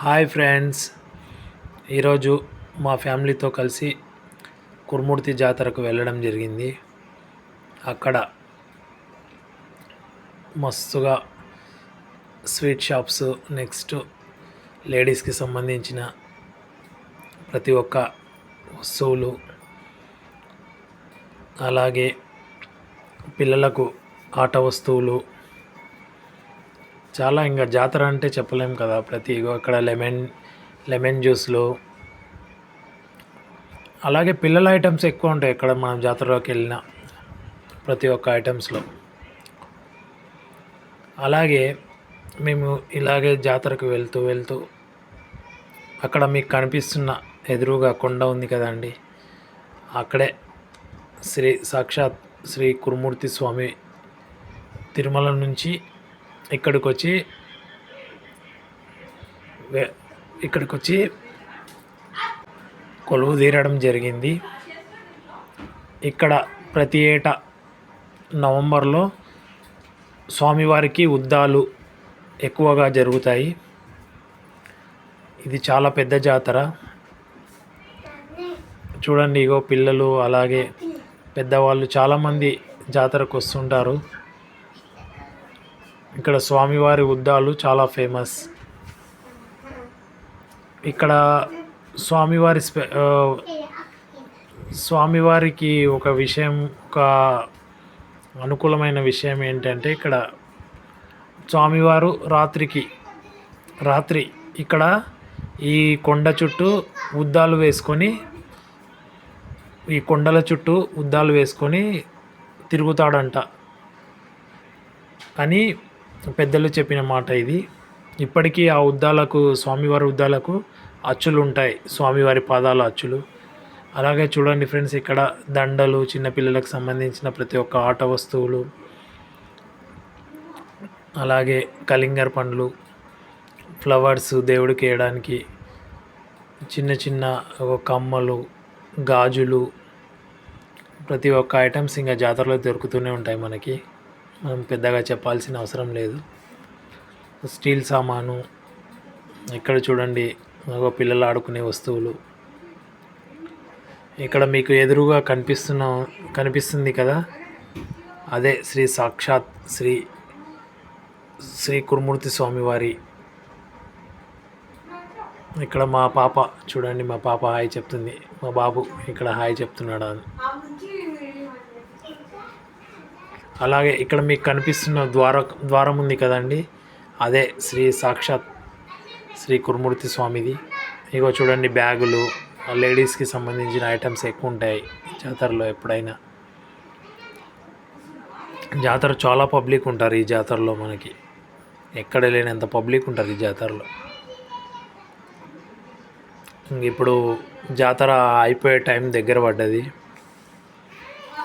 Hi friends. ఈరోజు మా ఫ్యామిలీతో కలిసి కురుమూర్తి జాతరకు వెళ్ళడం జరిగింది. అక్కడ మస్తుగా స్వీట్ షాప్స్ నెక్స్ట్ లేడీస్కి సంబంధించిన ప్రతి ఒక్క వస్తువులు అలాగే పిల్లలకు ఆట వస్తువులు చాలా ఇంకా జాతర అంటే చెప్పలేం కదా. ప్రతి అక్కడ లెమన్ లెమన్ జ్యూస్లు. అలాగే పిల్లల ఐటమ్స్ ఎక్కువ ఉంటాయి ఇక్కడ మనం జాతరలోకి వెళ్ళిన ప్రతి ఒక్క ఐటమ్స్లో. అలాగే మేము ఇలాగే జాతరకు వెళ్తూ వెళ్తూ అక్కడ మీకు కనిపిస్తున్న ఎదురుగా కొండ ఉంది కదండి అక్కడే శ్రీ సాక్షాత్ శ్రీ కురుమూర్తి స్వామి తిరుమల నుంచి ఇక్కడికి వచ్చి ఇక్కడికి వచ్చి కొలువు తీరడం జరిగింది. ఇక్కడ ప్రతి ఏటా నవంబర్లో స్వామివారికి ఉద్దాలు ఎక్కువగా జరుగుతాయి. ఇది చాలా పెద్ద జాతర. చూడండి ఇగో పిల్లలు అలాగే పెద్దవాళ్ళు చాలామంది జాతరకు వస్తుంటారు. ఇక్కడ స్వామివారి ఉద్దాలు చాలా ఫేమస్. ఇక్కడ స్వామివారి స్పె స్వామివారికి ఒక విషయం ఒక అనుకూలమైన విషయం ఏంటంటే ఇక్కడ స్వామివారు రాత్రికి రాత్రి ఇక్కడ ఈ కొండ చుట్టూ ఉద్దాలు వేసుకొని ఈ కొండల చుట్టూ ఉద్దాలు వేసుకొని తిరుగుతాడంట. అని పెద్దలు చెప్పిన మాట ఇది. ఇప్పటికీ ఆ ఉద్దాలకు స్వామివారి ఉద్దాలకు అచ్చులు ఉంటాయి స్వామివారి పాదాల అచ్చులు. అలాగే చూడండి ఫ్రెండ్స్ ఇక్కడ దండలు చిన్నపిల్లలకు సంబంధించిన ప్రతి ఒక్క ఆట వస్తువులు. అలాగే కలింగర్ పండ్లు ఫ్లవర్స్ దేవుడికి వేయడానికి చిన్న చిన్న కమ్మలు గాజులు ప్రతి ఒక్క ఐటమ్స్ ఇంకా జాతరలో దొరుకుతూనే ఉంటాయి మనకి. మనం పెద్దగా చెప్పాల్సిన అవసరం లేదు. స్టీల్ సామాను ఇక్కడ చూడండి ఒక పిల్లలు ఆడుకునే వస్తువులు. ఇక్కడ మీకు ఎదురుగా కనిపిస్తున్న కనిపిస్తుంది కదా? అదే శ్రీ సాక్షాత్ శ్రీ శ్రీ కురుమూర్తి స్వామివారి. ఇక్కడ మా పాప చూడండి మా పాప హాయ్ చెప్తుంది. మా బాబు ఇక్కడ హాయ్ చెప్తున్నాడు. అని అలాగే ఇక్కడ మీకు కనిపిస్తున్న ద్వార ద్వారం ఉంది కదండి. అదే శ్రీ సాక్షాత్ శ్రీ కురుమూర్తి స్వామిది. ఇగో చూడండి బ్యాగులు. లేడీస్కి సంబంధించిన ఐటమ్స్ ఎక్కువ ఉంటాయి జాతరలో ఎప్పుడైనా. జాతర చాలా పబ్లిక్ ఉంటారు ఈ జాతరలో మనకి. ఎక్కడ లేనంత పబ్లిక్ ఉంటారు ఈ జాతరలో. ఇప్పుడు జాతర అయిపోయే టైం దగ్గర పడ్డది.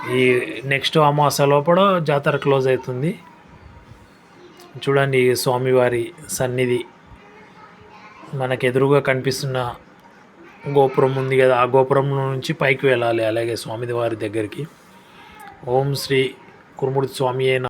ఈ నెక్స్ట్ అమాస లోపల జాతర క్లోజ్ అవుతుంది. చూడండి స్వామివారి సన్నిధి. మనకు ఎదురుగా కనిపిస్తున్న గోపురం ఉంది కదా ఆ గోపురం నుంచి పైకి వెళ్ళాలి. అలాగే స్వామి వారి దగ్గరికి. ఓం శ్రీ కురుమూర్తి స్వామి అయిన